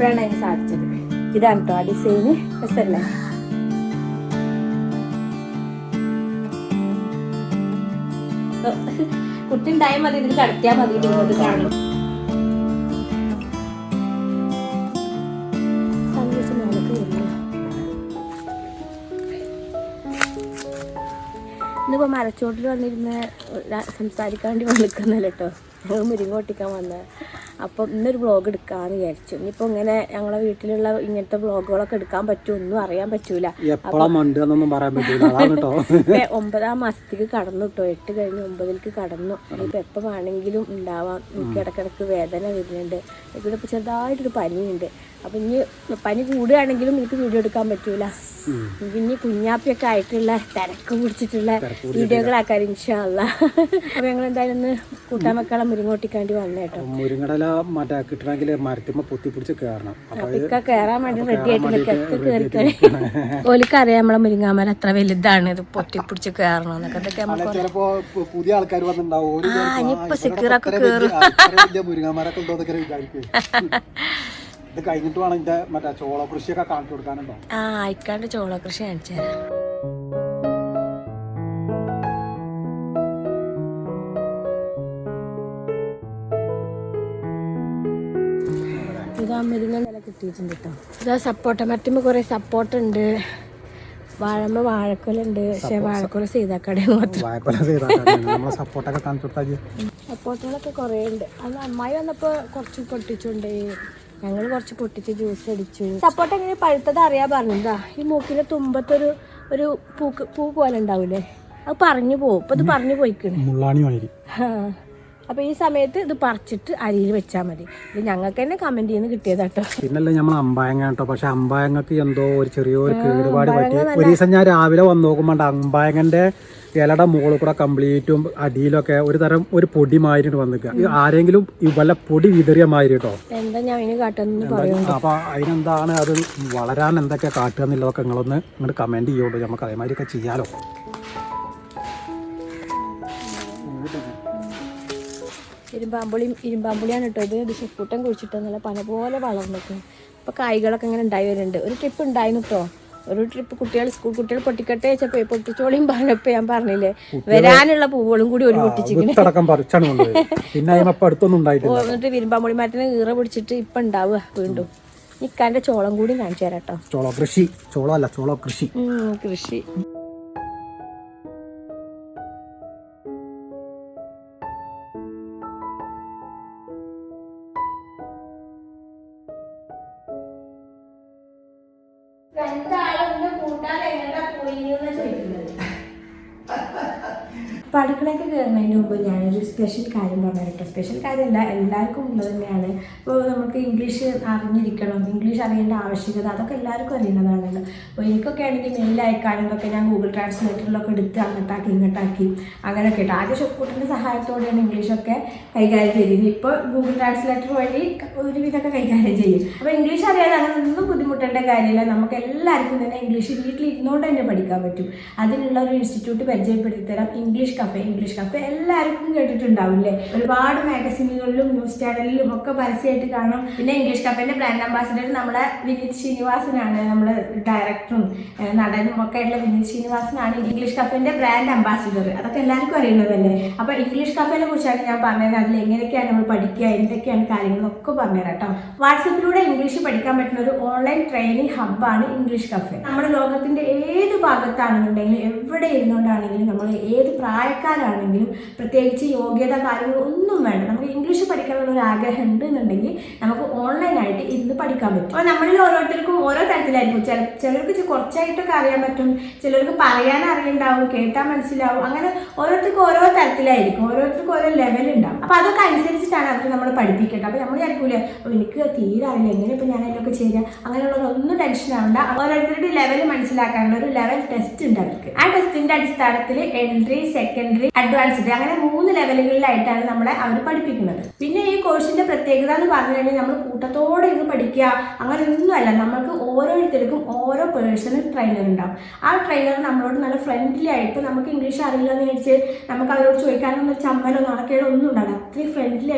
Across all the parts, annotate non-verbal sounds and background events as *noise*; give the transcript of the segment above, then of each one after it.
ഇപ്പോഴാണ് അതിന് സാധിച്ചത്. ഇതാണ് കേട്ടോ ആ ഡിസൈന് രസമല്ലേ കുട്ടി ഉണ്ടായാൽ മതി. ഇതിൽ കടത്തിയാൽ മതി. ഇത് കാണും സന്ദേശം മേലൊക്കെ വരില്ല ഇന്നിപ്പോ മരച്ചോട്ടിൽ വന്നിരുന്ന് സംസാരിക്കാൻ വേണ്ടി വന്നിക്കുന്നല്ല കേട്ടോ മുരിങ്ങോട്ടിക്കാൻ വന്ന. അപ്പം ഇന്നൊരു വ്ളോഗ് എടുക്കാന്ന് വിചാരിച്ചു. ഇനിയിപ്പോൾ ഇങ്ങനെ ഞങ്ങളെ വീട്ടിലുള്ള ഇങ്ങനത്തെ വ്ളോഗുകളൊക്കെ എടുക്കാൻ പറ്റുമോ ഒന്നും അറിയാൻ പറ്റൂല. ഒമ്പതാം മാസത്തേക്ക് കടന്നു കേട്ടോ എട്ട് കഴിഞ്ഞ് ഒമ്പതിലേക്ക് കടന്നു. ഇനിയിപ്പോ എപ്പോ വേണമെങ്കിലും ഉണ്ടാവാം. എനിക്ക് ഇടക്കിടക്ക് വേദന വരുന്നുണ്ട്. ഇവിടെ ഇപ്പൊ ചെറുതായിട്ടൊരു പനിയുണ്ട്. അപ്പൊ ഇനി പനി കൂടുകയാണെങ്കിലും എനിക്ക് വീഡിയോ എടുക്കാൻ പറ്റൂല. ഇനി കുഞ്ഞാപ്പിയൊക്കെ ആയിട്ടുള്ള തിരക്ക് പിടിച്ചിട്ടുള്ള വീഡിയോകളാക്കാൻ ഇൻഷാല്ല അപ്പൊ ഞങ്ങൾ എന്തായാലും ഇന്ന് കൂട്ടാൻ വെക്കാളെ മുരിങ്ങോട്ടിക്കാണ്ടി വന്നേട്ടോ മുരിങ്ങടല മറ്റേ കിട്ടണമെങ്കിൽ മരത്തിമ്മ പൊത്തി പിടിച്ച് കയറണം ഇക്ക കേറാൻ വേണ്ടി റെഡി ആയിട്ട് നിൽക്കത്ത് കയറി ഓലിക്കറിയാം നമ്മളെ മുരിങ്ങാമല എത്ര വലുതാണ് ഇത് പൊട്ടിപ്പിടിച്ച് കയറണം എന്നൊക്കെ. അതൊക്കെ ചിലപ്പോ പുതിയ ആൾക്കാർ വന്നിട്ടുണ്ടാവും. ഇനിയിപ്പൊ സിക്കിറൊക്കെ കയറും മുരിങ്ങാമരൊക്കെ ഉണ്ടോ എന്നൊക്കെ വിചാരിക്കും. *laughs* ഇത് കഴിഞ്ഞിട്ട് വേണം ഇതിന്റെ മറ്റേ ചോള കൃഷിയൊക്കെ കാണിച്ചു കൊടുക്കാനുണ്ടോ? ആ അയക്കാണ്ട് ചോള കൃഷി കാണിച്ചു തരാം. മുരിങ്ങ നില കിട്ടിയിട്ടുണ്ട് കേട്ടോ ഇതാ സപ്പോട്ട. മറ്റുമ്പോ കുറേ സപ്പോർട്ട് ഉണ്ട്. വാഴമ്മ വാഴക്കൊലുണ്ട് പക്ഷെ വാഴക്കൊല നമ്മളെ സപ്പോർട്ടൊക്കെ കാണിച്ചു കൊടുത്താൽ സപ്പോർട്ടുകളൊക്കെ കുറേ ഉണ്ട്. അന്ന് അമ്മായി വന്നപ്പോൾ കുറച്ച് പൊട്ടിച്ചുണ്ട് ഞങ്ങൾ കുറച്ച് പൊട്ടിച്ച് ജ്യൂസ് അടിച്ചു. സപ്പോർട്ട് എങ്ങനെ പഴുത്തത് അറിയാൻ പറഞ്ഞതാ ഈ മൂക്കിലെ തുമ്പത്തൊരു ഒരു പൂക്ക് പൂ പോലെ ഉണ്ടാവൂലേ? അത് പറഞ്ഞു പോകും ഇപ്പൊ ഇത് പറഞ്ഞു പോയിക്കണ്. അപ്പൊ ഈ സമയത്ത് ഇത് പറിച്ചിട്ട് അരിയിൽ വെച്ചാൽ മതി. ഇത് ഞങ്ങൾക്ക് തന്നെ കമന്റ് ചെയ്യുന്ന കിട്ടിയതാട്ടോ. പിന്നല്ലേ നമ്മൾ അമ്പായങ്ങ കേട്ടോ. പക്ഷെ അമ്പായങ്ങക്ക് എന്തോ ഒരു ചെറിയൊരു കേടുപാട് പറ്റി. ഒരു ദിവസം ഞാൻ രാവിലെ വന്ന് നോക്കുമ്പോൾ അമ്പായങ്ങന്റെ ഇലയുടെ മുകളിൽ കൂടെ കംപ്ലീറ്റും അടിയിലൊക്കെ ഒരു തരം ഒരു പൊടി മാതിരി വന്നിക്കുക ആരെങ്കിലും വല്ല പൊടി വിതറിയ മാതിരി കേട്ടോ. അപ്പൊ അതിനെന്താണ് അത് വളരാൻ എന്തൊക്കെ കാട്ടുക എന്നുള്ളതൊക്കെ നിങ്ങളൊന്ന് ഇങ്ങോട്ട് കമന്റ് ചെയ്യുള്ളൂ. നമുക്ക് അതേമാതിരിയൊക്കെ ചെയ്യാലോ. ഇരുമ്പാമ്പുളിയും ഇരുമ്പാമ്പുളിയാണ് കേട്ടോ ഇത്. ചെപ്പൂട്ടം കുഴിച്ചിട്ട് നല്ല പന പോലെ വളർന്നിട്ട് ഇപ്പൊ കായ്കളൊക്കെ ഇങ്ങനെ ഉണ്ടായി വരുന്നുണ്ട്. ഒരു ട്രിപ്പ് ഉണ്ടായിരുന്നു കേട്ടോ ഒരു ട്രിപ്പ് കുട്ടികൾ സ്കൂൾ കുട്ടികൾ പൊട്ടിക്കട്ടെ വെച്ചപ്പോ പൊട്ടിച്ചോളിയും പറഞ്ഞപ്പോ ഞാൻ പറഞ്ഞില്ലേ വരാനുള്ള പൂവുകളും കൂടി ഒരു ഉണ്ടായിട്ടില്ല. എന്നിട്ട് ഇരുമ്പാമ്പുളി മരത്തിന് ഈറ പിടിച്ചിട്ട് ഇപ്പൊ ഉണ്ടാവുക വീണ്ടും. ഇക്കാന്റെ ചോളം കൂടി കാണിച്ചു തരാം കേട്ടോ ചോളോ കൃഷി. ചോളോ അല്ല ചോളോ കൃഷി. കൃഷി. മുമ്പ് ഞാനൊരു സ്പെഷ്യൽ കാര്യം പറഞ്ഞിട്ട് സ്പെഷ്യൽ കാര്യമല്ല എല്ലാവർക്കും ഉള്ളത് തന്നെയാണ്. ഇപ്പോൾ നമുക്ക് ഇംഗ്ലീഷ് അറിഞ്ഞിരിക്കണം ഇംഗ്ലീഷ് അറിയേണ്ട ആവശ്യകത അതൊക്കെ എല്ലാവർക്കും അറിയുന്നതാണല്ലോ. അപ്പോൾ എനിക്കൊക്കെ ആണെങ്കിൽ ഇതൊക്കെ ഞാൻ ഗൂഗിൾ ട്രാൻസ്ലേറ്ററിലൊക്കെ എടുത്ത് അങ്ങോട്ടാക്കി ഇങ്ങോട്ടാക്കി അങ്ങനെയൊക്കെ ഇട്ട് ആദ്യം ഷെഫ്കൂട്ടിന്റെ സഹായത്തോടെയാണ് ഇംഗ്ലീഷൊക്കെ കൈകാര്യം ചെയ്തിരുന്നത്. ഇപ്പോൾ ഗൂഗിൾ ട്രാൻസ്ലേറ്റർ വഴി ഒരുവിധമൊക്കെ കൈകാര്യം ചെയ്യും. അപ്പോൾ ഇംഗ്ലീഷ് അറിയാതെ അങ്ങനെ ഒന്നും ബുദ്ധിമുട്ടേണ്ട കാര്യമില്ല. നമുക്ക് എല്ലാവർക്കും തന്നെ ഇംഗ്ലീഷ് വീട്ടിൽ ഇരുന്നുകൊണ്ട് തന്നെ പഠിക്കാൻ പറ്റും. അതിനുള്ള ഒരു ഇൻസ്റ്റിറ്റ്യൂട്ട് പരിചയപ്പെടുത്തി തരാം. ഇംഗ്ലീഷ് കഫേ ഇംഗ്ലീഷ് കഫേ എല്ലാവർക്കും കേട്ടിട്ടുണ്ടാവില്ലേ? ഒരുപാട് മാഗസിനുകളിലും ന്യൂസ് ചാനലിലും ഒക്കെ പരസ്യമായിട്ട് കാണും. പിന്നെ ഇംഗ്ലീഷ് കപ്പിന്റെ ബ്രാൻഡ് അംബാസിഡർ നമ്മുടെ വിനീത് ശ്രീനിവാസനാണ്. നമ്മുടെ ഡയറക്ടറും നടനും ഒക്കെ ആയിട്ടുള്ള വിനീത് ശ്രീനിവാസനാണ് ഇംഗ്ലീഷ് കപ്പിന്റെ ബ്രാൻഡ് അംബാസിഡർ അതൊക്കെ എല്ലാവർക്കും അറിയുന്നതല്ലേ അപ്പൊ ഇംഗ്ലീഷ് കപ്പിനെ കുറിച്ചാണ് ഞാൻ പറഞ്ഞത്. അതിൽ എങ്ങനെയൊക്കെയാണ് നമ്മൾ പഠിക്കുക എന്തൊക്കെയാണ് കാര്യങ്ങളൊക്കെ പറഞ്ഞുതരാം കേട്ടോ. വാട്സപ്പിലൂടെ ഇംഗ്ലീഷ് പഠിക്കാൻ പറ്റുന്ന ഒരു ഓൺലൈൻ ട്രെയിനിങ് ഹബ്ബാണ് ഇംഗ്ലീഷ് കഫേ നമ്മുടെ ലോകത്തിന്റെ ഏത് ഭാഗത്താണെന്നുണ്ടെങ്കിലും എവിടെ ഇരുന്നുകൊണ്ടാണെങ്കിലും നമ്മൾ ഏത് പ്രായക്കാരാണെങ്കിലും പ്രത്യേകിച്ച് യോഗ്യത കാര്യങ്ങൾ ഒന്നും വേണ്ട. നമുക്ക് ഇംഗ്ലീഷ് പഠിക്കാനുള്ള ഒരു ആഗ്രഹം ഉണ്ട് എന്നുണ്ടെങ്കിൽ പഠിക്കാൻ പറ്റും. അപ്പോൾ നമ്മളിൽ ഓരോരുത്തർക്കും ഓരോ തരത്തിലായിരിക്കും. ചില ചിലർക്ക് കുറച്ചായിട്ടൊക്കെ അറിയാൻ പറ്റും. ചിലർക്ക് പറയാൻ അറിയണ്ടാവും കേട്ടാൽ മനസ്സിലാവും. അങ്ങനെ ഓരോരുത്തർക്കും ഓരോ തരത്തിലായിരിക്കും. ഓരോരുത്തർക്കും ഓരോ ലെവൽ ഉണ്ടാവും. അപ്പോൾ അതൊക്കെ അനുസരിച്ചിട്ടാണ് അവർ നമ്മൾ പഠിപ്പിക്കേണ്ടത്. അപ്പോൾ നമ്മൾ വിചാരിക്കൂലേ "ഓ, എനിക്ക് തീരെ അറിയില്ല. എങ്ങനെ ഇപ്പൊ ഞാൻ അതിലൊക്കെ ചെയ്യുക അങ്ങനെയുള്ളതൊന്നും ടെൻഷൻ ആവണ്ട. ഓരോരുത്തരുടെ ലെവൽ മനസ്സിലാക്കാനുള്ള ഒരു ലെവൽ ടെസ്റ്റ് ഉണ്ട് അവർക്ക്. ആ ടെസ്റ്റിന്റെ അടിസ്ഥാനത്തിൽ എൻട്രി സെക്കൻഡറി അഡ്വാൻസ്ഡ് അങ്ങനെ മൂന്ന് ലെവലുകളിലായിട്ടാണ് നമ്മളെ അവർ പഠിപ്പിക്കുന്നത്. പിന്നെ ഈ കോഴ്സിന്റെ പ്രത്യേകത എന്ന് പറഞ്ഞു കഴിഞ്ഞാൽ നമ്മൾ കൂട്ടത്തോടെ ഇരുന്ന് പഠിക്കുക അങ്ങനെയൊന്നുമല്ല. നമ്മൾക്ക് ഓരോരുത്തർക്കും ഓരോ പേഴ്സണൽ ട്രെയിനർ ഉണ്ടാവും. ആ ട്രെയിനർ നമ്മളോട് നല്ല ഫ്രണ്ട്ലി ആയിട്ട് നമുക്ക് ഇംഗ്ലീഷ് അറിയില്ല എന്ന് വിചാരിച്ച് നമുക്ക് അവരോട് ചോദിക്കാനൊന്നും ചമ്മലോ നടക്കേടോ ഒന്നും ഉണ്ടാവില്ല. അത്രയും ഫ്രണ്ട്ലി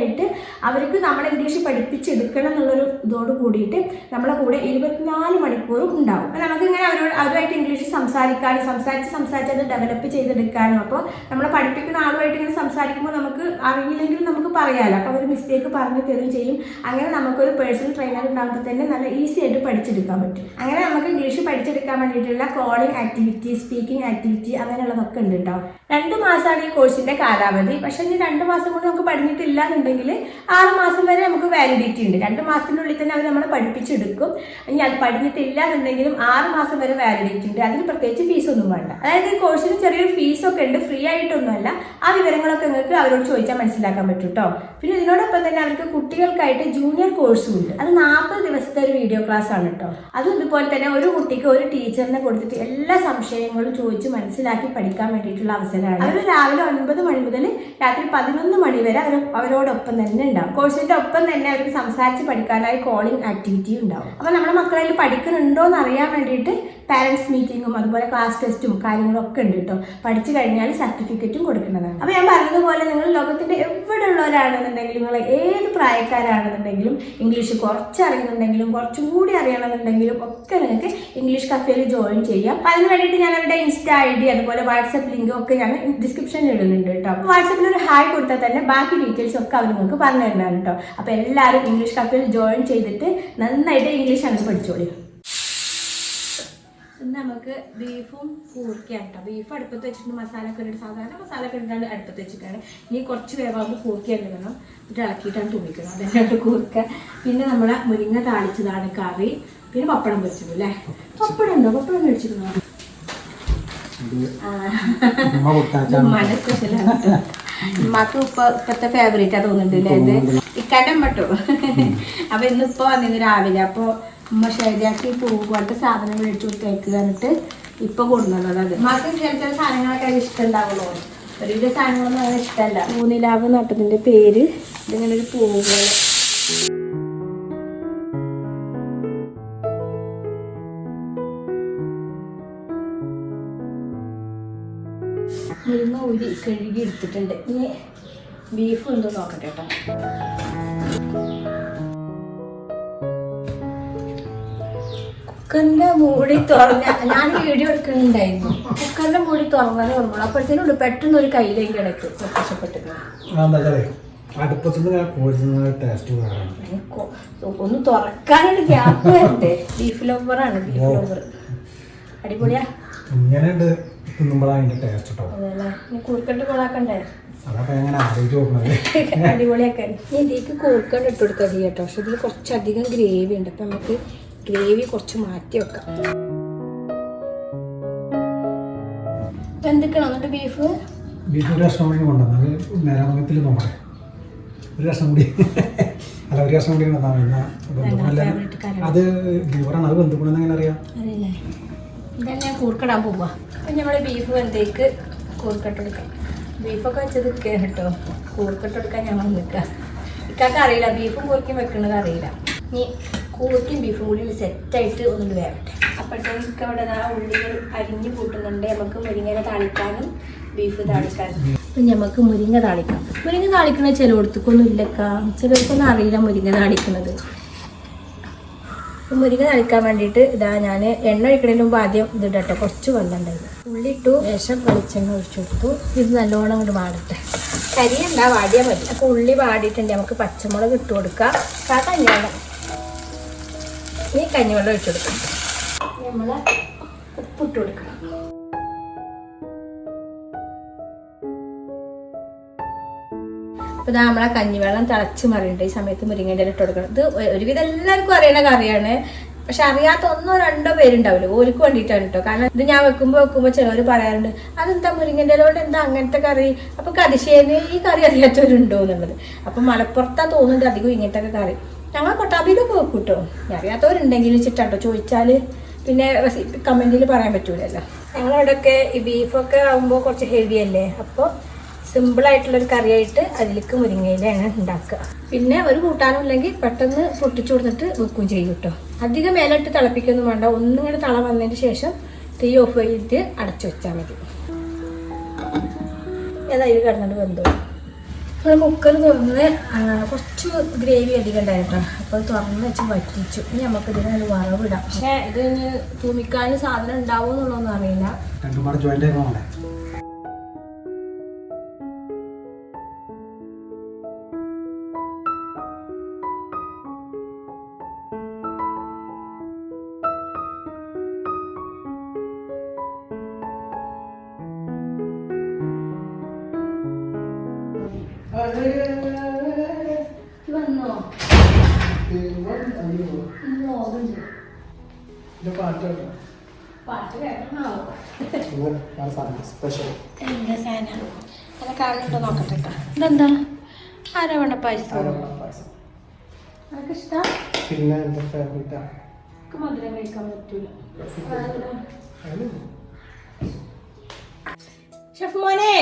അവർക്ക് നമ്മളെ ഇംഗ്ലീഷ് പഠിപ്പിച്ചെടുക്കണം എന്നുള്ളൊരു ഇതോട് കൂടിയിട്ട് നമ്മളെ കൂടെ ഇരുപത്തിനാല് മണിക്കൂറും ഉണ്ടാവും. നമുക്കിങ്ങനെ അവരോട് അവരുമായിട്ട് ഇംഗ്ലീഷ് സംസാരിക്കാനും സംസാരിച്ച് സംസാരിച്ച് അത് ഡെവലപ്പ് ചെയ്തെടുക്കാനും അപ്പോൾ നമ്മളെ പഠിപ്പിക്കുന്ന ആളുമായിട്ട് ഇങ്ങനെ സംസാരിക്കുമ്പോൾ നമുക്ക് അറിയില്ലെങ്കിലും നമുക്ക് പറയാമല്ലോ അപ്പോൾ അവർ മിസ്റ്റേക്ക് പറഞ്ഞു തരും ചെയ്യും. അങ്ങനെ നമുക്കൊരു പേഴ്സണൽ ട്രെയിനർ ഉണ്ടാകുമ്പോൾ തന്നെ നല്ല ഈസി ആയിട്ട് പഠിച്ചെടുക്കാൻ പറ്റും. അങ്ങനെ നമുക്ക് ഇംഗ്ലീഷ് പഠിച്ചെടുക്കാൻ വേണ്ടിയിട്ടുള്ള കോളിംഗ് ആക്ടിവിറ്റി സ്പീക്കിംഗ് ആക്ടിവിറ്റി അങ്ങനെയുള്ളതൊക്കെ ഉണ്ട് കേട്ടോ രണ്ട് മാസമാണ് ഈ കോഴ്സിന്റെ കാലാവധി. പക്ഷേ ഇനി രണ്ട് മാസം കൊണ്ട് നമുക്ക് പഠിഞ്ഞിട്ടില്ല എന്നുണ്ടെങ്കിൽ ആറ് മാസം വരെ നമുക്ക് വാലിഡിറ്റി ഉണ്ട്. രണ്ട് മാസത്തിനുള്ളിൽ തന്നെ അവർ നമ്മളെ പഠിപ്പിച്ചെടുക്കും. ഇനി അത് പഠിഞ്ഞിട്ടില്ല എന്നുണ്ടെങ്കിലും ആറ് മാസം വരെ വാലിഡിറ്റി ഉണ്ട്. അതിന് പ്രത്യേകിച്ച് ഫീസ് ഒന്നും വേണ്ട. അതായത് ഈ കോഴ്സിന് ചെറിയൊരു ഫീസൊക്കെ ഉണ്ട്. ഫ്രീ ആയിട്ടൊന്നുമല്ല. ആ വിവരങ്ങളൊക്കെ നിങ്ങൾക്ക് അവരോട് ചോദിച്ചാൽ മനസ്സിലാക്കാൻ പറ്റും കേട്ടോ പിന്നെ ഇതിനോടൊപ്പം തന്നെ അവർക്ക് കുട്ടികൾക്കായിട്ട് ജൂനിയർ കോഴ്സും ഉണ്ട്. അത് നാൽപ്പത് ദിവസത്തെ ഒരു വീഡിയോ ക്ലാസ് ആണ് കേട്ടോ അതും ഇതുപോലെ തന്നെ ഒരു കുട്ടിക്ക് ഒരു ടീച്ചറിനെ കൊടുത്തിട്ട് എല്ലാ സംശയങ്ങളും ചോദിച്ച് മനസ്സിലാക്കി പഠിക്കാൻ വേണ്ടിയിട്ടുള്ള അവസരമാണ്. അവർ രാവിലെ ഒൻപത് മണി മുതൽ രാത്രി പതിനൊന്ന് മണി വരെ അവർ അവരോടൊപ്പം തന്നെ ഉണ്ടാവും. കോഴ്സിന്റെ ഒപ്പം തന്നെ അവർക്ക് സംസാരിച്ച് പഠിക്കാനായി കോളിംഗ് ആക്ടിവിറ്റി ഉണ്ടാവും. അപ്പൊ നമ്മുടെ മക്കളതിൽ പഠിക്കുന്നുണ്ടോ എന്ന് അറിയാൻ വേണ്ടിയിട്ട് പാരന്റ്സ് മീറ്റിങ്ങും അതുപോലെ ക്ലാസ് ടെസ്റ്റും കാര്യങ്ങളും ഒക്കെ ഉണ്ട് കേട്ടോ. പഠിച്ചു കഴിഞ്ഞാൽ സർട്ടിഫിക്കറ്റും കൊടുക്കുന്നതാണ്. അപ്പൊ ഞാൻ പറഞ്ഞതുപോലെ നിങ്ങൾ ലോകത്തിന്റെ എവിടെ ഉള്ളവരാണെന്നുണ്ടെങ്കിലും നിങ്ങൾ ഏത് പ്രായക്കാരാണെന്നുണ്ടെങ്കിലും ഇംഗ്ലീഷ് കുറച്ച് അറിയുന്നുണ്ടെങ്കിലും കുറച്ചും കൂടി അറിയണമെന്നുണ്ടെങ്കിലും ഒക്കെ നിങ്ങൾക്ക് ഇംഗ്ലീഷ് കഫേയിൽ ജോയിൻ ചെയ്യാം. അതിന് വേണ്ടിയിട്ട് ഞാൻ അവരുടെ ഇൻസ്റ്റ ഐ ഡി അതുപോലെ വാട്സപ്പ് ലിങ്ക് ഒക്കെ ഞാൻ ഡിസ്ക്രിപ്ഷനിൽ ഇടുന്നുണ്ട് കേട്ടോ. വാട്സപ്പിൽ ഒരു ഹായ് കൊടുത്താൽ തന്നെ ബാക്കി ഡീറ്റെയിൽസ് ഒക്കെ അവർ നിങ്ങൾക്ക് പറഞ്ഞു തരുന്നതാണ് കേട്ടോ അപ്പൊ എല്ലാവരും ഇംഗ്ലീഷ് കഫേയിൽ ജോയിൻ ചെയ്തിട്ട് നന്നായിട്ട് ഇംഗ്ലീഷ് അങ്ങ് പഠിച്ചോളി. ഇന്ന് നമുക്ക് ബീഫും കൂർക്കയാണ് കേട്ടോ ബീഫ് അടുപ്പത്ത് വെച്ചിട്ട് മസാല ഒക്കെ ഇട്ട് സാധാരണ മസാല ഒക്കെ ഇട്ടാണ് അടുപ്പത്ത് വെച്ചിട്ടാണ് ഇനി കുറച്ച് വേവാകുമ്പോൾ കൂർക്കയാണ് വേണം എന്നിട്ട് ഇളക്കിയിട്ടാണ് തുണിക്കണം അതിനായിട്ട് കൂർക്ക. പിന്നെ നമ്മളെ മുരിങ്ങ താളിച്ചതാണ് കറി. പിന്നെ പപ്പടം പൊരിച്ചത് അല്ലേ? പപ്പടം ഉണ്ടോ? പപ്പടം പൊരിച്ചിരുന്നോ? ഉമ്മ കൊടുത്താച്ചാണ് ഉമ്മാന്റെ സ്പെഷ്യലാണ് ഉമ്മാക്ക് ഇപ്പൊ ഇപ്പത്തെ ഫേവറേറ്റ് ആ തോന്നുന്നുണ്ട്. അല്ലേ ഇക്കാന്റെ മട്ടോ അപ്പൊ ഇന്നിപ്പോ വന്നിന്ന് രാവിലെ. അപ്പൊ ഉമ്മ ശരിയാക്കി പൂ പോലത്തെ സാധനം മേടിച്ചു കൊടുത്തേക്ക് എന്നിട്ട് ഇപ്പൊ കൊണ്ടുവന്നത് അത്. ഉമ്മാക്ക് ചില ചില സാധനങ്ങളൊക്കെ ഇഷ്ടമുണ്ടാവുള്ളൂ ഒരുവിധ സാധനങ്ങളൊന്നും അങ്ങനെ ഇഷ്ടമല്ല. പൂനിലാവ് നട്ടതിന്റെ പേര് ഇതിങ്ങനെ ഒരു പോലെ ഊരി കഴുകി എടുത്തിട്ടുണ്ട്. ഇനി ബീഫ് ഉണ്ടോ നോക്കട്ടെ കേട്ടോ. കുക്കറിന്റെ മൂടി തുറന്ന ഞാൻ വീഡിയോ എടുക്കുന്നുണ്ടായിരുന്നു. കുക്കറിന്റെ മൂടി തുറന്നത് ഓർമ്മ അപ്പോഴത്തേനും പെട്ടെന്ന് ഒരു കയ്യിലേക്ക് കിടക്കും. കൊ- ഒന്ന് തുറക്കാനൊരു ഗ്യാപ്പ് വേണ്ടേ? ബീഫ് ലോവറാണ് ബീഫ് ലോവർ അടിപൊളിയാ. ഇങ്ങനെയുണ്ട്. തിന്നുമ്പോഴാണ് അതിന്റെ ടേസ്റ്റ് കേട്ടോ കൂർക്കട്ട് കൊളാക്കണ്ടേ? അതൊക്കെ എങ്ങനെ ആലോചിച്ച് നോക്കണത് *laughs* അടിപൊളിയാക്കാൻ. ഇതിലേക്ക് കൂർക്കണ്ട് ഇട്ട് കൊടുത്താൽ മതി കേട്ടോ. പക്ഷെ ഇതിൽ കുറച്ചധികം ഗ്രേവി ഉണ്ട്. അപ്പം നമുക്ക് ഗ്രേവി കുറച്ച് മാറ്റി വെക്കാം. എന്തൊക്കെയാണ് എന്നിട്ട് ബീഫ് ബീഫ് ഒരു രസം കൂടി കൊണ്ടുവന്നത് നേരമംഗത്തിൽ നോക്കട്ടെ ഒരു രസം കൂടി. *laughs* അല്ല ഒരു രസം കൂടി വന്നാൽ ബന്ധുക്കളല്ല ഫേവറേറ്റ് കറി അത് ബീവറാണ് അത് ബന്ധുക്കളെന്ന് എങ്ങനെ അറിയാം? ഞാൻ കൂർക്കിടാൻ പോവാ അപ്പം നമ്മൾ ബീഫ് വെന്തേക്ക് കൂർക്കട്ടെടുക്കാം ബീഫൊക്കെ വെച്ചത് കേട്ടോ കൂർക്കട്ടെടുക്കാൻ ഞങ്ങൾ നിൽക്കുക ഇക്കാക്ക് അറിയില്ല ബീഫും കൂർക്കും വെക്കുന്നത് അറിയില്ല. ഇനി കൂർക്കും ബീഫും കൂടി സെറ്റായിട്ട് ഒന്നുകൂടി വേവട്ടെ. അപ്പോഴത്തേക്കും ഇക്ക അവിടെ ആ ഉള്ളികൾ അരിഞ്ഞു കൂട്ടുന്നുണ്ട്. നമുക്ക് മുരിങ്ങ താളിക്കാനും ബീഫ് താളിക്കാനും. അപ്പം നമുക്ക് മുരിങ്ങ താളിക്കാം. മുരിങ്ങ താളിക്കണ ചിലയിടത്തേക്കൊന്നും ഇല്ലക്ക. ചിലർക്കൊന്നും അറിയില്ല മുരിങ്ങ താളിക്കുന്നത് മുരിങ്ങ തളിക്കാൻ വേണ്ടിയിട്ട് ഇതാ ഞാൻ എണ്ണ ഒഴിക്കണതിന് മുമ്പ് ആദ്യം ഇതിടട്ടെ കുറച്ച് വെള്ളം ഉണ്ടായിരുന്നു. ഉള്ളിട്ടു ശേഷം വെളിച്ചെണ്ണ ഒഴിച്ചു കൊടുത്തു. ഇത് നല്ലോണം ഇങ്ങോട്ട് വാടട്ടെ. കരി എന്താ വാടിയാൽ മതി. അപ്പോൾ ഉള്ളി വാടിയിട്ടുണ്ട്. നമുക്ക് പച്ചമുളക് ഇട്ട് കൊടുക്കാം. ആ കഞ്ഞിവെള്ളം. ഈ കഞ്ഞിവെള്ളം ഒഴിച്ചു കൊടുക്കാം. നമ്മൾ ഉപ്പിട്ട് കൊടുക്കണം. അപ്പോൾ ഇതാ നമ്മളെ കഞ്ഞിവെള്ളം തിളച്ച് മറിയണ്ട ഈ സമയത്ത് മുരിങ്ങേന്റെ ഇട്ട് കൊടുക്കണം. ഇത് ഒരുവിധം എല്ലാവർക്കും അറിയണ കറിയാണ്. പക്ഷെ അറിയാത്ത ഒന്നോ രണ്ടോ പേരുണ്ടാവില്ല. ഓർക്ക് വേണ്ടിയിട്ടാണ് കേട്ടോ കാരണം ഇത് ഞാൻ വെക്കുമ്പോൾ വെക്കുമ്പോൾ ചിലവർ പറയാറുണ്ട് അതെന്താ മുരിങ്ങന്റെ ഇലോട്ട് എന്താ അങ്ങനത്തെ കറി? അപ്പോൾ കതിശേന് ഈ കറി അറിയാത്തവരുണ്ടോ എന്നുള്ളത്. അപ്പം മലപ്പുറത്താ തോന്നുന്നുണ്ട് അധികം ഇങ്ങനത്തെ കറി. ഞങ്ങൾ കൊട്ടാമ്പിയിലൊക്കെ വെക്കും കേട്ടോ അറിയാത്തവരുണ്ടെങ്കിൽ വെച്ചിട്ടാട്ടോ ചോദിച്ചാൽ പിന്നെ കമന്റിൽ പറയാൻ പറ്റൂലല്ലോ. ഞങ്ങളവിടെയൊക്കെ ഈ ബീഫൊക്കെ ആകുമ്പോൾ കുറച്ച് ഹെവി അല്ലേ? അപ്പോൾ സിമ്പിളായിട്ടുള്ളൊരു കറിയായിട്ട് അതിലേക്ക് മുരിങ്ങയിലാണ് ഉണ്ടാക്കുക. പിന്നെ ഒരു കൂട്ടാനുമില്ലെങ്കിൽ പെട്ടെന്ന് പൊട്ടിച്ചു കൊടുത്തിട്ട് വെക്കുകയും ചെയ്യും കേട്ടോ. അധികം മേലിട്ട് തിളപ്പിക്കൊന്നും വേണ്ട. ഒന്നും കൂടെ തള വന്നതിന് ശേഷം തീ ഓഫ് ചെയ്തിട്ട് അടച്ചു വെച്ചാൽ മതി. ഏതായാലും കിടന്നിട്ട് ബന്ധു നമ്മൾ കുക്കർ തുറന്ന് ആ, കുറച്ച് ഗ്രേവി അധികം ഉണ്ടായിട്ടോ അപ്പോൾ അത് തുറന്ന് വെച്ച് വറ്റിച്ചു. ഇനി നമുക്ക് ഇതിനൊരു ഇടാം പക്ഷേ ഇത് ഇനി തൂമിക്കാൻ സാധനം ഉണ്ടാവും എന്നുള്ളതൊന്നും അറിയില്ല കാണുന്നുണ്ടോ നോക്കട്ടെ ട്ടോ. ഇതെന്താ? ആരവണ പായസം. അതൊക്കെ ഇഷ്ടം പിന്നെ എന്റെ ഫേവറേറ്റാ എനിക്ക് മധുരം കഴിക്കാൻ പറ്റൂല. ഷെഫ് മോനെ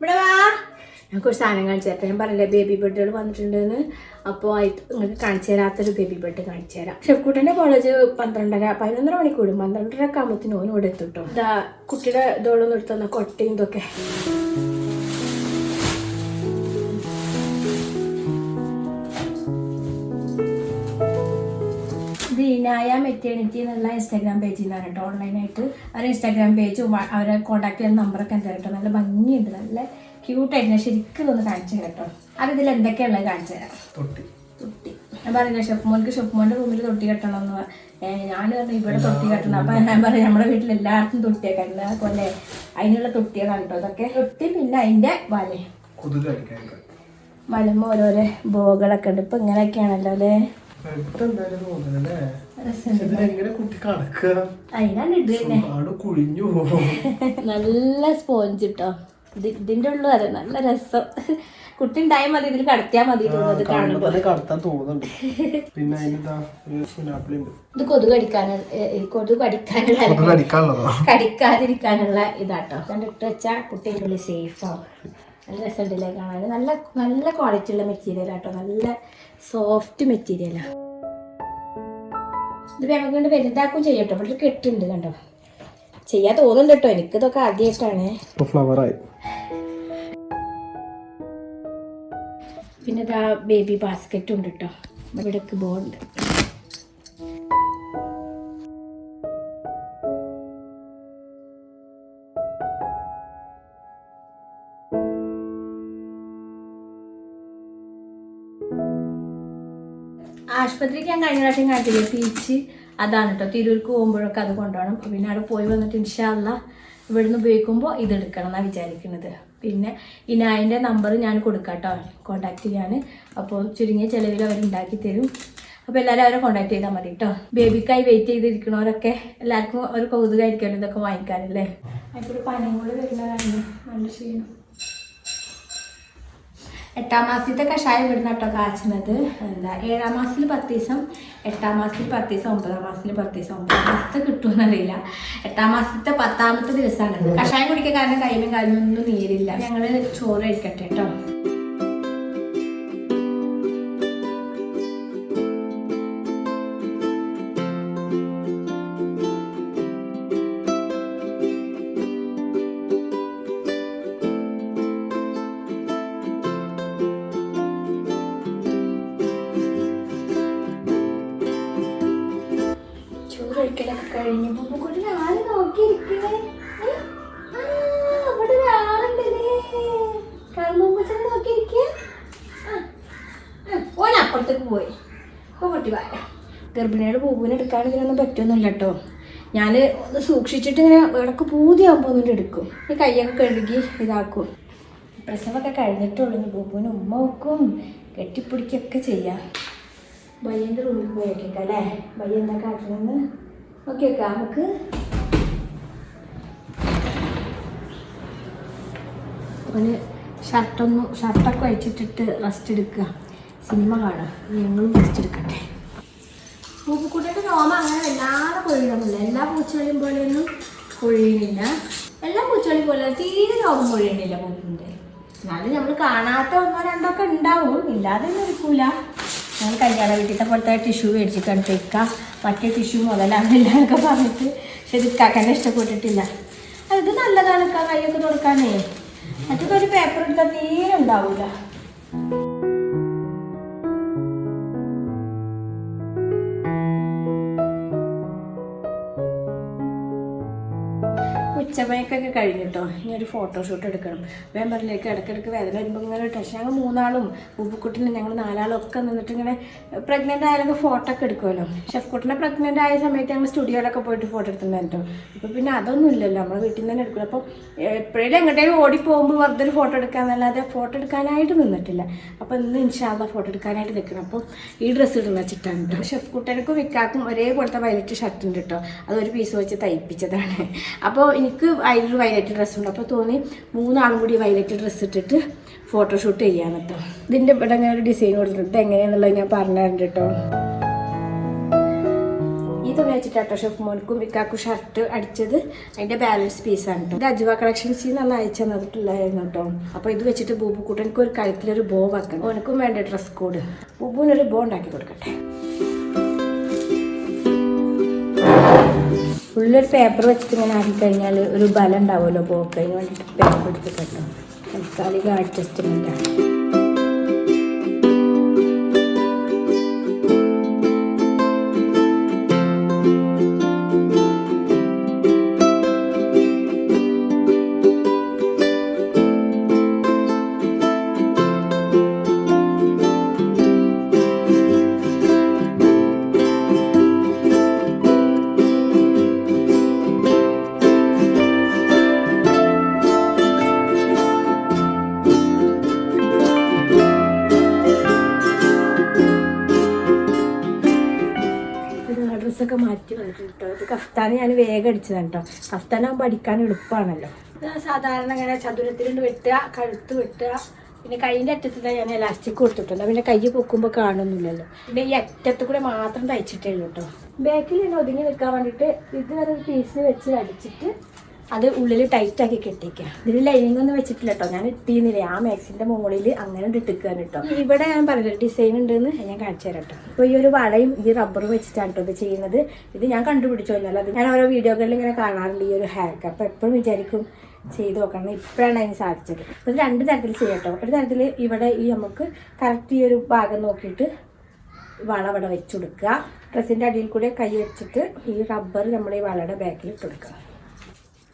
ഇവിടെ വാ. ഞങ്ങൾക്ക് ഒരു സാധനം കാണിച്ചു തരാം. ഞാൻ പറഞ്ഞില്ലേ ബേബി ബെഡുകൾ വന്നിട്ടുണ്ടെന്ന്. അപ്പോൾ നിങ്ങൾക്ക് കാണിച്ചു തരാത്തൊരു ബേബി ബെഡ് കാണിച്ചു തരാം. ഷെഫ് കുട്ടന്റെ കോളേജ് പന്ത്രണ്ടര പതിനൊന്നര മണിക്കൂടും പന്ത്രണ്ടര ഒക്കെ ആകുമ്പോഴത്തേനും ഓൻ ഇവിടെ കേട്ടോ ഇതാ കുട്ടിയുടെ ഇതോളം എടുത്തുന്ന കൊട്ടയും ഇതൊക്കെ. ഇനായ മെറ്റേണിറ്റി എന്നുള്ള ഇൻസ്റ്റാഗ്രാം പേജിൽ നിന്നാണ് കേട്ടോ ഓൺലൈനായിട്ട് അവരുടെ ഇൻസ്റ്റാഗ്രാം പേജ് അവരെ കോൺടാക്ട് ചെയ്യുന്ന നമ്പറൊക്കെ എന്താ കേട്ടോ? നല്ല ഭംഗിയുണ്ട്. നല്ല ക്യൂട്ടായിട്ട് ഞാൻ ശരിക്കും ഒന്ന് കാണിച്ചു തരാം കേട്ടോ. അത് ഇതിൽ എന്തൊക്കെയുള്ളത് കാണിച്ചു തരാം. തൊട്ടി. തൊട്ടി. ഞാൻ പറഞ്ഞില്ല ഷെഫ് മോൾക്ക് ഷെഫ് മോന്റെ റൂമിൽ തൊട്ടി കെട്ടണം എന്ന് ഞാൻ പറഞ്ഞു ഇവിടെ തൊട്ടി കെട്ടണം. അപ്പം ഞാൻ പറഞ്ഞു നമ്മുടെ വീട്ടിൽ എല്ലാവർക്കും തൊട്ടിയൊക്കെ ഉണ്ട്. അതുപോലെ അതിനുള്ള തൊട്ടികളാണ് കേട്ടോ അതൊക്കെ തൊട്ടി പിന്നെ അതിന്റെ വല. വലമ്പോ ഓരോരോ ബോകളൊക്കെ ഉണ്ട്. ഇപ്പം ഇങ്ങനെയൊക്കെയാണല്ലോ അല്ലേ? *laughs* ഇത് നല്ല സ്പോഞ്ച് കിട്ടോ ഇതിന്റെ ഉള്ളു അതെ നല്ല രസം. കുട്ടി ഉണ്ടായാൽ മതി ഇതിൽ കടത്തിയാ മതി കടത്താൻ തോന്നുന്നുണ്ട്. പിന്നെ ഇത് കൊതുക് കടിക്കാനുള്ള കൊതുക് കടിക്കാനുള്ള കടിക്കാതിരിക്കാനുള്ള ഇതാട്ടോ. കണ്ടിട്ട് വെച്ചാ വെച്ചാൽ കുട്ടിയുടെ ഉള്ളിൽ സേഫ് ആവും. നല്ല രസമുണ്ടല്ലേ കാണാൻ. നല്ല നല്ല ക്വാളിറ്റി ഉള്ള മെറ്റീരിയൽ ആട്ടോ. നല്ല സോഫ്റ്റ് മെറ്റീരിയലാണ് ഇത് നമുക്ക് കൊണ്ട് വലുതാക്കും ചെയ്യട്ടോ ഇവിടെ ഒരു കെട്ടുണ്ട് കണ്ടോ? ചെയ്യാൻ തോന്നുന്നുണ്ട് കേട്ടോ. എനിക്ക് ഇതൊക്കെ ആദ്യമായിട്ടാണ് ഫ്ലവറായി പിന്നെ ഇതാ ബേബി ബാസ്ക്കറ്റും ഉണ്ട് കേട്ടോ. ഇവിടേക്ക് ബോണ്ട് ആശുപത്രിക്ക് ഞാൻ കഴിഞ്ഞ പ്രാവശ്യം കാണിച്ചില്ലേ? പീച്ച്. അതാണ് കേട്ടോ തിരൂർക്ക് പോകുമ്പോഴൊക്കെ അത് കൊണ്ടുപോകണം. പിന്നെ അവിടെ പോയി വന്നിട്ട് ഇൻഷാല്ല ഇവിടുന്ന് ഉപയോഗിക്കുമ്പോൾ ഇത് എടുക്കണം എന്നാണ് വിചാരിക്കുന്നത്. പിന്നെ ഈ നായന്റെ നമ്പർ ഞാൻ കൊടുക്കാം കേട്ടോ കോൺടാക്ട് ചെയ്യാൻ അപ്പോൾ ചുരുങ്ങിയ ചിലവിൽ അവർ ഉണ്ടാക്കി തരും. അപ്പോൾ എല്ലാവരും അവരെ കോൺടാക്ട് ചെയ്താൽ മതി കേട്ടോ ബേബിക്കായി വെയിറ്റ് ചെയ്തിരിക്കണവരൊക്കെ എല്ലാവർക്കും ഒരു കൗതുകമായിരിക്കുമല്ലോ ഇതൊക്കെ വാങ്ങിക്കാനല്ലേ? അതിപ്പോൾ പനിയും കൂടെ വരുന്നതാണ്. നല്ല ക്ഷീണം. എട്ടാം മാസത്തെ കഷായം ഇവിടുന്ന് കേട്ടോ കാച്ചുന്നത്. എന്താ ഏഴാം മാസത്തിൽ പത്ത് ദിവസം എട്ടാം മാസത്തിൽ പത്ത് ദിവസം ഒമ്പതാം മാസത്തിൽ പത്ത് ദിവസം ഒമ്പതാം മാസത്തെ കിട്ടുമെന്ന് അറിയില്ല എട്ടാം മാസത്തെ പത്താമത്തെ ദിവസമാണ്. കഷായം കുടിക്കാൻ കാരണം കയ്യിലും കാലിലും ഒന്നും നീരില്ല. ഞങ്ങൾ ചോറ് കഴിക്കട്ടെ കേട്ടോ. ഗർഭിണിയുടെ പൂവിനെ എടുക്കാൻ ഇതിനൊന്നും പറ്റുന്നില്ല കേട്ടോ ഞാൻ സൂക്ഷിച്ചിട്ട് ഇങ്ങനെ ഇടയ്ക്ക് പൂതിയാകുമ്പോൾ ഒന്നിട്ട് എടുക്കും. ഈ കൈയൊക്കെ കഴുകി ഇതാക്കും. പ്രസവമൊക്കെ കഴിഞ്ഞിട്ടുള്ളൂ ഇനി ബൂബുവിന് ഉമ്മ വെക്കും. കെട്ടിപ്പിടിക്കൊക്കെ ചെയ്യാം. ബയ്യന്റെ റൂമിൽ പോയി നോക്കിയേക്കാം അല്ലേ? ബയ്യ എന്താ കാട്ടണമെന്ന് ഓക്കെ ഓക്കെ നമുക്ക് ഒരു ഷർട്ടൊന്നും ഷർട്ടൊക്കെ അഴിച്ചിട്ടിട്ട് റെസ്റ്റ് എടുക്കുക. സിനിമ കാണാം. ഞങ്ങളും റെസ്റ്റ് എടുക്കട്ടെ. പൂപ്പുക്കുട്ടിയുടെ രോമം അങ്ങനെ വല്ലാതെ പൊഴിയണമില്ല എല്ലാ പൂച്ചകളെയും പോലെയൊന്നും പൊഴിയണില്ല എല്ലാ പൂച്ചകളെയും പോലെ തീരെ രോമം പൊഴിയണില്ല പൂപ്പിന്റെ എന്നാലും നമ്മൾ കാണാത്ത ഒന്നോ രണ്ടോ ഒക്കെ ഉണ്ടാവും. ഇല്ലാതെ ഒന്നും എടുക്കൂല. ഞാൻ കല്യാണ വീട്ടിലത്തെ പോലത്തെ ടിഷ്യൂ മേടിച്ചിട്ടാണ് വെക്കാം മറ്റേ ടിഷ്യൂ മുതലാവില്ല എന്നൊക്കെ പറഞ്ഞിട്ട്. പക്ഷെ ഇത് ഇക്കാക്കന്നെ ഇഷ്ടപ്പെട്ടിട്ടില്ല. അത് നല്ലതാണ് കൈയൊക്കെ കൊടുക്കാനേ മറ്റൊക്കെ ഒരു പേപ്പർ എടുത്താൽ തീരെ ഉണ്ടാവൂല. ഉച്ചമയക്കൊക്കെ കഴിഞ്ഞിട്ടോ. ഇനി ഒരു ഫോട്ടോഷൂട്ട് എടുക്കണം വേമ്പറിലേക്ക് ഇടയ്ക്കിടയ്ക്ക് വേദന വരുമ്പോൾ ഇങ്ങനെ ടെൻഷൻ. ഞങ്ങൾ മൂന്നാളും ഉപ്പുക്കുട്ടിനും ഞങ്ങൾ നാലാളും ഒക്കെ നിന്നിട്ട് ഇങ്ങനെ പ്രഗ്നന്റ് ആയാലൊക്കെ ഫോട്ടോ ഒക്കെ എടുക്കുമല്ലോ ഷെഫ് കുട്ടിനെ പ്രഗ്നന്റ് ആയ സമയത്ത് ഞങ്ങൾ സ്റ്റുഡിയോയിലൊക്കെ പോയിട്ട് ഫോട്ടോ എടുത്തിട്ടുണ്ടായിരുന്നു. അപ്പോൾ പിന്നെ അതൊന്നും ഇല്ലല്ലോ. നമ്മൾ വീട്ടിൽ നിന്ന് തന്നെ എടുക്കുക അപ്പോൾ എപ്പോഴേലും എങ്ങോട്ടേലും ഓടി പോകുമ്പോൾ വെറുതെ ഒരു ഫോട്ടോ എടുക്കാമെന്നല്ലാതെ ഫോട്ടോ എടുക്കാനായിട്ട് നിന്നിട്ടില്ല. അപ്പോൾ ഇന്ന് ഇൻഷാല്ല ഫോട്ടോ എടുക്കാനായിട്ട് നിൽക്കണം അപ്പോൾ ഈ ഡ്രസ്സ് ഇടുന്ന വെച്ചിട്ടാണ് കേട്ടോ ഷെഫ് കുട്ടനക്കും വിക്കാക്കും ഒരേപോലത്തെ വയലറ്റ് ഷർട്ടുണ്ട് കേട്ടോ അതൊരു പീസ് വെച്ച് തയ്പ്പിച്ചതാണ്. അപ്പോൾ എനിക്ക് അതിലൊരു വയലറ്റ് ഡ്രസ്സ് ഉണ്ട്. അപ്പോൾ തോന്നി മൂന്നാളും കൂടി വയലറ്റ് ഡ്രസ്സ് ഇട്ടിട്ട് ഫോട്ടോഷൂട്ട് ചെയ്യാൻ കേട്ടോ ഇതിന്റെ ഇവിടെ ഇങ്ങനെ ഒരു ഡിസൈൻ കൊടുത്തിട്ട് എങ്ങനെയാണെന്നുള്ളത് ഞാൻ പറഞ്ഞു തരുന്നുണ്ട് കേട്ടോ ഈ തുണി വെച്ചിട്ടാട്ടോ ഷെഫ് മോനിക്കും വിക്കാക്കും ഷർട്ട് അടിച്ചത് അതിന്റെ ബാലൻസ് പീസാണ് കേട്ടോ ഇത് അജുവ കളക്ഷൻസിൽ നിന്നാണ് അയച്ചു തന്നിട്ടുള്ളതായിരുന്നു കേട്ടോ അപ്പോൾ ഇത് വെച്ചിട്ട് ബൂബു കൂട്ടെനിക്ക് ഒരു കഴുത്തിലൊരു ബോ വെക്കണം. ഓനക്കും വേണ്ട ഡ്രസ് കോഡ് ബൂബുവിനൊരു ബോ ഉണ്ടാക്കി കൊടുക്കട്ടെ. ഉള്ളൊരു പേപ്പർ വെച്ചിട്ട് ഇങ്ങനെ ആക്കി കഴിഞ്ഞാൽ ഒരു ബലം ഉണ്ടാവുമല്ലോ. പോക്കതിന് വേണ്ടിയിട്ട് പേപ്പർ എടുത്ത് കേട്ടോ. താൽക്കാലിക അഡ്ജസ്റ്റ്മെന്റ് ഡ്രസ്സൊക്കെ കഫ്താന് ഞാൻ വേഗം അടിച്ചതാണ് കേട്ടോ കഫ്താനാകുമ്പോൾ അടിക്കാൻ എളുപ്പമാണല്ലോ സാധാരണ ഇങ്ങനെ ചതുരത്തിലുണ്ട് വെട്ടുക കഴുത്ത് വെട്ടുക. പിന്നെ കൈയിന്റെ അറ്റത്തിലാണ് ഞാൻ ഇലാസ്റ്റിക് കൊടുത്തിട്ടുണ്ട്. പിന്നെ കൈ പൊക്കുമ്പോൾ കാണുന്നില്ലല്ലോ. പിന്നെ ഈ അറ്റത്ത് കൂടെ മാത്രം തയ്ച്ചിട്ടേ ഉള്ളൂ കേട്ടോ ബാക്കിൽ ഞാൻ ഒതുങ്ങി നിൽക്കാൻ വേണ്ടിയിട്ട് ഇത് വരെ ഒരു പീസ് വെച്ച് അടിച്ചിട്ട് അത് ഉള്ളിൽ ടൈറ്റ് ആക്കി കെട്ടിക്കുക ഇതിൽ ലൈനിങ് ഒന്നും വെച്ചിട്ടില്ല കേട്ടോ ഞാൻ ഇട്ടിരുന്നില്ല. ആ മാക്സിന്റെ മുകളിൽ അങ്ങനെ ഇട്ടിക്കുകയാണ് കേട്ടോ ഇവിടെ ഞാൻ പറഞ്ഞില്ല ഡിസൈൻ ഉണ്ടെന്ന് ഞാൻ കാണിച്ചു തരാം കേട്ടോ അപ്പോൾ ഈ ഒരു വളയും ഈ റബ്ബറും വെച്ചിട്ടാണ് കേട്ടോ ഇത് ചെയ്യുന്നത്. ഇത് ഞാൻ കണ്ടുപിടിച്ചോ അത് ഞാൻ ഓരോ വീഡിയോകളിൽ ഇങ്ങനെ കാണാറുണ്ട് ഈ ഒരു ഹാക്ക് അപ്പോൾ എപ്പോഴും വിചാരിക്കും ചെയ്ത് നോക്കണം. ഇപ്പോഴാണ് അതിന് സാധിച്ചത്. ഇത് രണ്ട് തരത്തിൽ ചെയ്യാം കേട്ടോ ഒരു തരത്തിൽ ഇവിടെ ഈ നമുക്ക് കറക്റ്റ് ഈ ഒരു ഭാഗം നോക്കിയിട്ട് വള ഇവിടെ വെച്ചുകൊടുക്കുക ഡ്രസ്സിന്റെ അടിയിൽ കൂടെ കൈ വെച്ചിട്ട് ഈ റബ്ബർ നമ്മൾ ഈ വളയുടെ ബാക്കിൽ ഇട്ട് കൊടുക്കുക.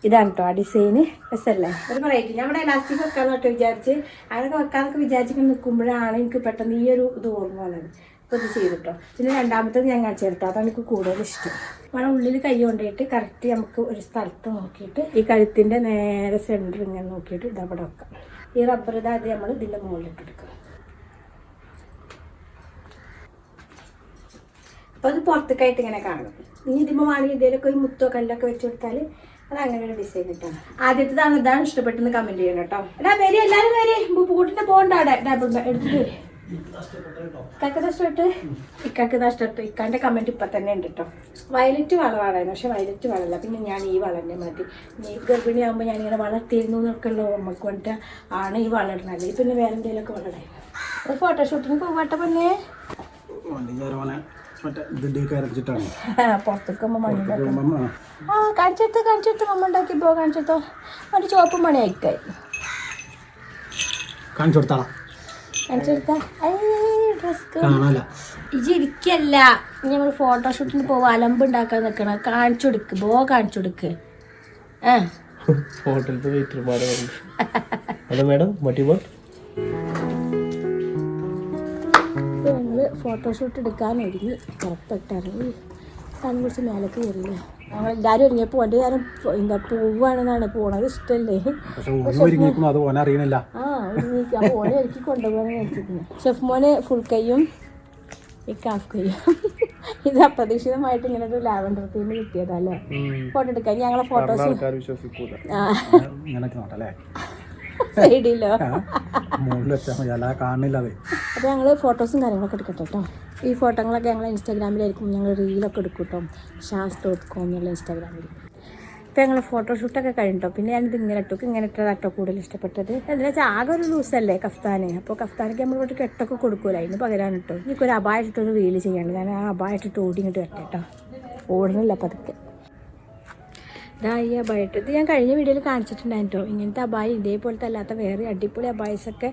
ഇതാണ് കേട്ടോ ആ ഡിസൈന്. രസമല്ലേ ഒരു വെറൈറ്റി ഞാൻ ഇവിടെ എലാസ്റ്റിക് വെക്കാന്ന് കേട്ടോ വിചാരിച്ച് അങ്ങനെയൊക്കെ വെക്കാന്നൊക്കെ വിചാരിച്ചിങ്ങനെ നിൽക്കുമ്പോഴാണ് എനിക്ക് പെട്ടെന്ന് ഈ ഒരു ഇത് ഓർമ്മ വന്നത്. ഇത് ചെയ്തു കേട്ടോ പിന്നെ രണ്ടാമത്തത് ഞാൻ കാണിച്ചു തരട്ടോ. അതാണ് എനിക്ക് കൂടുതൽ ഇഷ്ടം. നമ്മുടെ ഉള്ളിൽ കൈ കൊണ്ടിട്ട് കറക്റ്റ് നമുക്ക് ഒരു സ്ഥലത്ത് നോക്കിയിട്ട് ഈ കഴുത്തിന്റെ നേരെ സെന്റർ ഇങ്ങനെ നോക്കിയിട്ട് ഇത് അവിടെ വെക്കാം. ഈ റബ്ബർ ഇതായത് നമ്മൾ ഇതിന്റെ മുകളിലിട്ട് എടുക്കാം. അപ്പോൾ അത് പുറത്തേക്കായിട്ട് ഇങ്ങനെ കാണും. ഇനി ഇതിമ്പോൾ വാണി ഇതിലൊക്കെ ഒരു മുത്തോ കല്ലൊക്കെ വെച്ച് കൊടുത്താൽ അത് അങ്ങനെ ഒരു ഡിസൈൻ കിട്ടും ആദ്യത്തേതാണ് ഇതാണ് ഇഷ്ടപ്പെട്ടെന്ന് കമന്റ് ചെയ്യണം കേട്ടോ. എടാ വരി എല്ലാവരും വരി. കൂട്ടിട്ട് പോകണ്ട അവിടെ. ഡബിൾ എടുത്തിട്ട് വരി ഇക്കാക്ക് നഷ്ടപ്പെട്ട് ഇക്കാക്ക് നഷ്ടപ്പെട്ടു ഇക്കാന്റെ കമന്റ് ഇപ്പൊ തന്നെ ഉണ്ട് കേട്ടോ. വയലറ്റ് വളമാണായിരുന്നു പക്ഷെ വയലറ്റ് വളമല്ല പിന്നെ ഞാൻ ഈ വളന്നെ മതി. നീ ഗർഭിണിയാകുമ്പോൾ ഞാനിങ്ങനെ വളർത്തിയിരുന്നു എന്നൊക്കെയുള്ള ഓർമ്മക്ക് വേണ്ടിട്ട് ആണ് ഈ വളരുന്നത് അല്ലെങ്കിൽ പിന്നെ വേറെ എന്തെങ്കിലുമൊക്കെ വളരായി അത് ഫോട്ടോഷൂട്ടിന് പോകട്ടെ പിന്നെ. മറ്റേ ഇതിന്റെ കരച്ചിട്ടാണ് പുറത്തേക്ക് മണി ആ. കാണിച്ചെടുത്ത് കാണിച്ചെടുത്ത് മമ്മ ഉണ്ടാക്കി പോ കാണിച്ചെടുത്തോ. ഒരു ചുവപ്പ് മണി ആയിക്കായി കാണിച്ചു കാണിച്ചെടുത്ത. ഇരിക്കല്ല. ഞങ്ങൾ ഫോട്ടോഷൂട്ടിന് പോവാ. അലമ്പ് ഉണ്ടാക്കാൻ നിൽക്കണം കാണിച്ചു കൊടുക്ക് ബോ കാണിച്ചു കൊടുക്ക് ഹോട്ടലിൽ ഹോട്ടലത്തെ വെയിറ്റർ *laughs* മാഡം വട്ടി ഫോട്ടോഷൂട്ട് എടുക്കാൻ ഒരുങ്ങി പുറപ്പെട്ട് ഇറങ്ങി. കണ്ണ് കുറിച്ച് മേലേക്ക് കയറില്ല ഞങ്ങൾ എല്ലാവരും ഒരുങ്ങിയപ്പോൾ എന്റെ കാരണം എന്താ പോവാണെന്നാണ് പോണത് ഇഷ്ടമല്ലേ ആ ഒരുങ്ങിക്ക് ഓനെ ഒരുക്കി കൊണ്ടുപോകാൻ ഷെഫ് മോനെ ഫുൾ കൈയും ഈ കാഫ് കൈയും. ഇത് അപ്രതീക്ഷിതമായിട്ട് ഇങ്ങനെ ഒരു ലാവൻഡർ തീം കിട്ടിയതല്ലേ ഫോട്ടോ എടുക്കാൻ. ഞങ്ങളെ ഫോട്ടോസ് ആ. സൈഡിലോ? മുകളിൽ വെച്ചാൽ മതി. അല്ലാതെ കാണില്ല അത്. അപ്പോൾ ഞങ്ങൾ ഫോട്ടോസും കാര്യങ്ങളൊക്കെ എടുക്കട്ടെ കേട്ടോ ഈ ഫോട്ടോകളൊക്കെ ഞങ്ങൾ ഇൻസ്റ്റാഗ്രാമിലായിരിക്കും. ഞങ്ങൾ റീലൊക്കെ എടുക്കും കേട്ടോ ഷാസ് ഡോട്ട് കോം എന്നുള്ള ഇൻസ്റ്റാഗ്രാമിൽ ഇപ്പൊ ഞങ്ങൾ ഫോട്ടോഷൂട്ടൊക്കെ കഴിഞ്ഞിട്ടോ പിന്നെ ഞാനിത് ഇങ്ങനെ ഇട്ടു. ഇങ്ങനെ ഇട്ടതാട്ടോ കൂടുതൽ ഇഷ്ടപ്പെട്ടത്. എന്താ വെച്ചാൽ ആകെ ഒരു ലൂസല്ലേ കഫ്താന്? അപ്പോൾ കഫ്താനൊക്കെ നമ്മൾ ഇവിടെ കെട്ടൊക്കെ കൊടുക്കൂല? അതിന് പകരാണ് കേട്ടോ എനിക്കൊരു അപായ ഇട്ടിട്ടൊന്ന് വെയിൽ കാരണം ഞാൻ ആ അപായ ഇട്ടിട്ട് ഓടി ഇങ്ങോട്ട് കേട്ടോ ഓടുന്നില്ല പതുക്കെ. ഇതാ ഈ അബായിട്ട് ഇത് ഞാൻ കഴിഞ്ഞ വീഡിയോയിൽ കാണിച്ചിട്ടുണ്ടായിരുന്നു ഇങ്ങനത്തെ അബായ ഇതേപോലത്തെ അല്ലാത്ത വേറെ അടിപൊളി അബായസൊക്കെ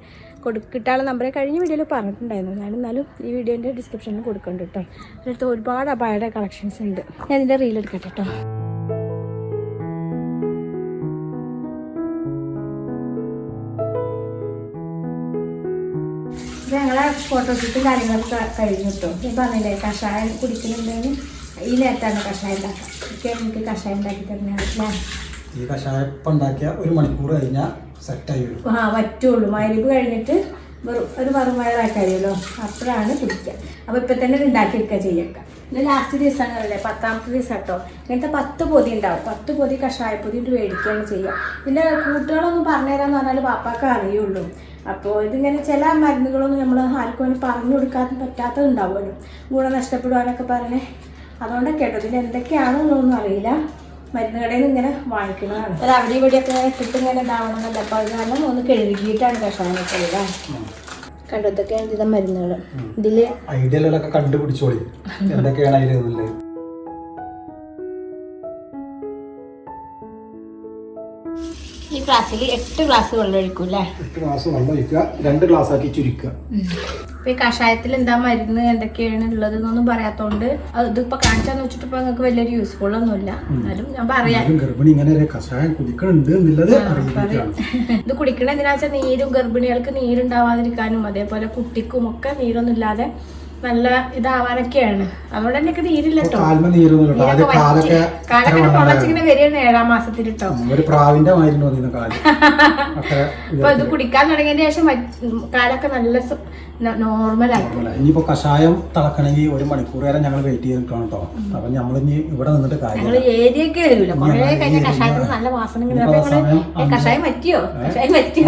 കൊടുക്കിട്ടാണ് നമ്പറെ കഴിഞ്ഞ വീഡിയോയിൽ പറഞ്ഞിട്ടുണ്ടായിരുന്നു. ഞാൻ എന്നാലും ഈ വീഡിയോന്റെ ഡിസ്ക്രിപ്ഷനിൽ കൊടുക്കുന്നുണ്ട് കേട്ടോ. അതിനടുത്ത് ഒരുപാട് അബായയുടെ കളക്ഷൻസ് ഉണ്ട്. ഞാൻ ഇതിന്റെ റീൽ എടുക്കട്ടെ കേട്ടോ. ഞങ്ങളെ ഞങ്ങളെ ഫോട്ടോഷൂട്ടും കാര്യങ്ങളൊക്കെ കഴിഞ്ഞു കേട്ടോ. ഞാൻ പറഞ്ഞില്ലേ കഷായം കുടിക്കുന്നുണ്ടെങ്കിൽ ഈ നേരത്താണ് കഷായം ഉണ്ടാക്കുക. ഒക്കെ എനിക്ക് കഷായം ഉണ്ടാക്കി അല്ലേ? കഷായപ്പം ഉണ്ടാക്കിയ ഒരു മണിക്കൂർ കഴിഞ്ഞാൽ സെറ്റായി വരും. ആ പറ്റുള്ളൂ. മരുവ് കഴിഞ്ഞിട്ട് വെറും ഒരു വെറും വയറായി കഴിയുമല്ലോ അപ്പോഴാണ് കുടിക്കുക അപ്പോൾ ഇപ്പം തന്നെ ഉണ്ടാക്കി വെക്കുക ചെയ്യേക്ക. ഇത് ലാസ്റ്റ് ദിവസങ്ങളല്ലേ പത്താമത്തെ ദിവസം കേട്ടോ ഇങ്ങനത്തെ പത്ത് പൊതി ഉണ്ടാവും. പത്ത് പൊതി കഷായ പൊതി ഇട്ട് മേടിക്കുകയാണ് ചെയ്യുക. പിന്നെ കൂട്ടുകളൊന്നും പറഞ്ഞുതരാന്ന് പറഞ്ഞാൽ പാപ്പാക്ക് അറിയുള്ളൂ. അപ്പോൾ ഇതിങ്ങനെ ചില മരുന്നുകളൊന്നും നമ്മൾ ആർക്കും പറഞ്ഞു കൊടുക്കാൻ പറ്റാത്തത് ഉണ്ടാവുമല്ലോ. ഗുണം നഷ്ടപ്പെടുവാനൊക്കെ പറഞ്ഞേ അതുകൊണ്ടൊക്കെ കേട്ടോ ഇതിൽ എന്തൊക്കെയാണെന്നൊന്നും അറിയില്ല. മരുന്ന് കടയിൽ നിന്ന് ഇങ്ങനെ വാങ്ങിക്കുന്നതാണ്. അത് അവിടെ ഇവിടെയൊക്കെ ഇങ്ങനെ ഇട്ടിട്ട് ഇങ്ങനെ ഇതാവണമെന്നല്ല? അപ്പോൾ അത് കാരണം ഒന്ന് കഴുകിയിട്ടാണ് കഷായം വെച്ചത് കണ്ടതൊക്കെയാണ് ഇതിലെ മരുന്നുകൾ ഇതിൽ ഐഡിയലൊക്കെ കണ്ടുപിടിച്ചോളി. എന്തൊക്കെയാണ് അതിലുള്ളത് ഗ്ലാസ്സിൽ എട്ട് ഗ്ലാസ് വെള്ളം ഒഴിക്കും അല്ലേ എട്ട് ഗ്ലാസ് വെള്ളം ഒഴിക്കുക രണ്ട് ഗ്ലാസ് ആക്കി ചുരുക്കുക. ഇപ്പൊ ഈ കഷായത്തിൽ എന്താ മരുന്ന് എന്തൊക്കെയാണ് ഉള്ളത് എന്നൊന്നും പറയാത്തോണ്ട് അത് ഇതിപ്പോ കാണിച്ചാന്ന് വെച്ചിട്ട് ഇപ്പൊ നിങ്ങൾക്ക് വലിയൊരു യൂസ്ഫുൾ ഒന്നുമില്ല. എന്നാലും ഞാൻ പറയാം. ഗർഭിണി ഇങ്ങനെ കഷായം കുടിക്കണുണ്ട് എന്നുള്ളത് ഇത് കുടിക്കണ എന്തിനാ വെച്ചാൽ നീരും ഗർഭിണികൾക്ക് നീരുണ്ടാവാതിരിക്കാനും അതേപോലെ കുട്ടിക്കും ഒക്കെ നീരൊന്നും ഇല്ലാതെ നല്ല ഇതാവാനൊക്കെയാണ്. അതുകൊണ്ട് തന്നെ തീരില്ല കാലൊക്കെ കാലൊക്കെ പൊളച്ചിങ്ങനെ വരികയാണ് ഏഴാം മാസത്തിൽ കേട്ടോ അപ്പൊ ഇത് കുടിക്കാൻ തുടങ്ങിയതിന് ശേഷം കാലൊക്കെ നല്ല ഇതുപോലെ. ഇനിയിപ്പോ കഷായം തിളക്കണമെങ്കിൽ ഒരു മണിക്കൂർ വരെ ഞങ്ങൾ വെയിറ്റ് ചെയ്തിട്ടാണ് കേട്ടോ അപ്പൊ ഇനി ഇവിടെ നിന്നിട്ട് കാര്യം ഏരിയൊക്കെ കൊറേ കഴിഞ്ഞ കഷായത്തിന് നല്ല വാസന കഷായം പറ്റിയോ കഷായം പറ്റിയോ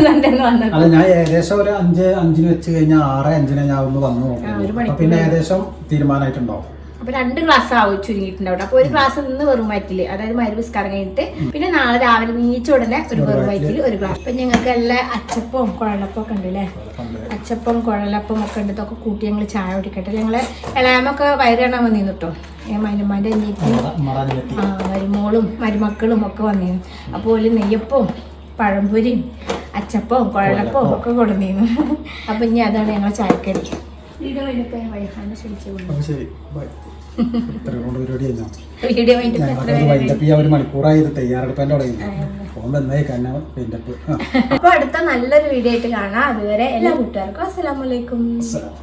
അല്ല ഞാൻ ഏകദേശം ഒരു അഞ്ച് അഞ്ചിന് വെച്ച് കഴിഞ്ഞാൽ ആറ് അഞ്ചിന് ഞാൻ ഒന്ന് വന്നു നോക്കി. പിന്നെ ഏകദേശം തീരുമാനമായിട്ടുണ്ടാവും. അപ്പൊ രണ്ട് ഗ്ലാസ് ആവും ചുരുങ്ങിയിട്ടുണ്ടാവും അപ്പൊ ഒരു ഗ്ലാസ് നിന്ന് വെറും വയറ്റിൽ അതായത് മരുന്ന് നിസ്കാരം കഴിഞ്ഞിട്ട് പിന്നെ നാളെ രാവിലെ നീച്ച ഉടനെ ഒരു വെറും വയറ്റിൽ ഒരു ഗ്ലാസ് അപ്പൊ ഞങ്ങൾക്ക് എല്ലാ അച്ചപ്പവും കുഴലപ്പം ഒക്കെ ഉണ്ട് അല്ലേ അച്ചപ്പം കുഴലപ്പം ഒക്കെ ഉണ്ട്. ഇതൊക്കെ കൂട്ടി ഞങ്ങൾ ചായ കുടിക്കട്ടെ. ഞങ്ങൾ ഇളയാമൊക്കെ വയറ് കാണാൻ വന്നിരുന്നു കേട്ടോ മനുമാന്റെ അനിയത്തി. മറാനിലെത്തി ആ മരുമോളും മരുമക്കളും ഒക്കെ വന്നിരുന്നു. അപ്പോൾ ഒരു നെയ്യപ്പവും പഴംപൊരിയും അച്ചപ്പവും കുഴലപ്പവും ഒക്കെ കൊടുന്നിരുന്നു. അപ്പം ഇനി അതാണ് ഞങ്ങൾ ചായക്കരി വീട് ഞാൻ ശരി. ക്ഷണിച്ചു അപ്പൊ ഒരു തുടങ്ങി ആ അടുത്ത നല്ലൊരു വീഡിയോ ആയിട്ട് കാണാം. അതുവരെ എല്ലാ കൂട്ടുകാർക്കും അസ്സലാമലൈക്കും അസ്സലാം.